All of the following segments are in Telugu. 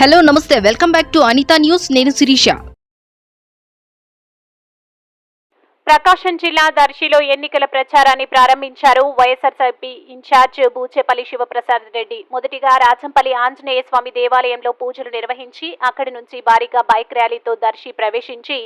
Hello namaste. Welcome back to Anitha news. నేను శిరీష. ప్రకాశం జిల్లా దర్శిలో ఎన్నికల ప్రచారాన్ని ప్రారంభించారు వైఎస్ఆర్సీపీ ఇన్ఛార్జ్ బూచేపల్లి శివప్రసాద్ రెడ్డి. మొదటిగా రాజంపల్లి ఆంజనేయ స్వామి దేవాలయంలో పూజలు నిర్వహించి అక్కడి నుంచి భారీగా బైక్ ర్యాలీతో దర్శి ప్రవేశించి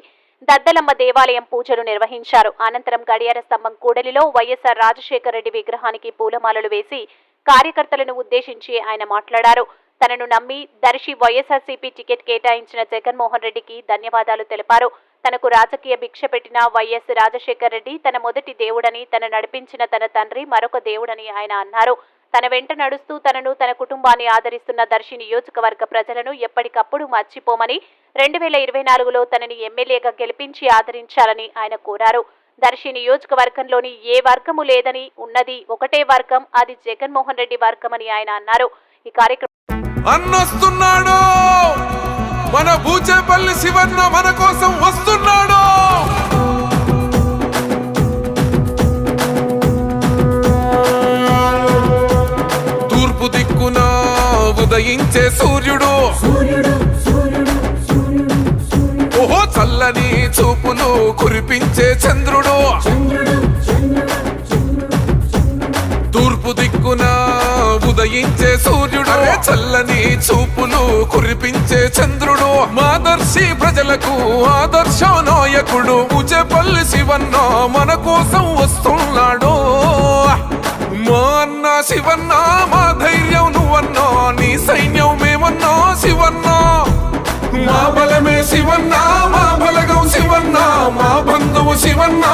దద్దలమ్మ దేవాలయం పూజలు నిర్వహించారు. అనంతరం గడియార స్తంభం కూడలిలో వైఎస్ఆర్ రాజశేఖర రెడ్డి విగ్రహానికి పూలమాలలు వేసి కార్యకర్తలను ఉద్దేశించి ఆయన మాట్లాడారు. తనను నమ్మి దర్శి వైఎస్ఆర్సీపీ టికెట్ కేటాయించిన జగన్మోహన్ రెడ్డికి ధన్యవాదాలు తెలిపారు. తనకు రాజకీయ భిక్ష పెట్టిన వైఎస్ రాజశేఖర్ రెడ్డి తన మొదటి దేవుడని తన నడిపించిన తన తండ్రి మరొక దేవుడని ఆయన అన్నారు. తన వెంట నడుస్తూ తనను తన కుటుంబాన్ని ఆదరిస్తున్న దర్శి నియోజకవర్గ ప్రజలను ఎప్పటికప్పుడు మర్చిపోమని రెండు వేల ఇరవై నాలుగులో తనని ఎమ్మెల్యేగా గెలిపించి ఆదరించాలని ఆయన కోరారు. దర్శి నియోజకవర్గంలోని ఏ వర్గము లేదని ఉన్నది ఒకటే వర్గం అది జగన్మోహన్ రెడ్డి వర్గమని ఆయన అన్నారు. ఈ కార్యక్రమం అన్నొస్తున్నాడు. మన బూచేపల్లి శివన్న మన కోసం వస్తున్నాడు. తూర్పు దిక్కున ఉదయించే సూర్యుడు. ఓహో చల్లని చూపులు కురిపించే చంద్రుడు. తూర్పు ఉదయించే సూర్యుడు. చల్లని చూపులు కురిపించే చంద్రుడు. మాదర్శి ప్రజలకు ఆదర్శ నాయకుడు ఉజపల్లి శివన్న మన కోసం వస్తున్నాడు. మా అన్న శివన్న మా ధైర్యం నువ్వన్నా నీ సైన్యం మేమన్నా శివన్న. మా బలమే శివన్న మా బలగం శివన్న మా బంధువు శివన్నా.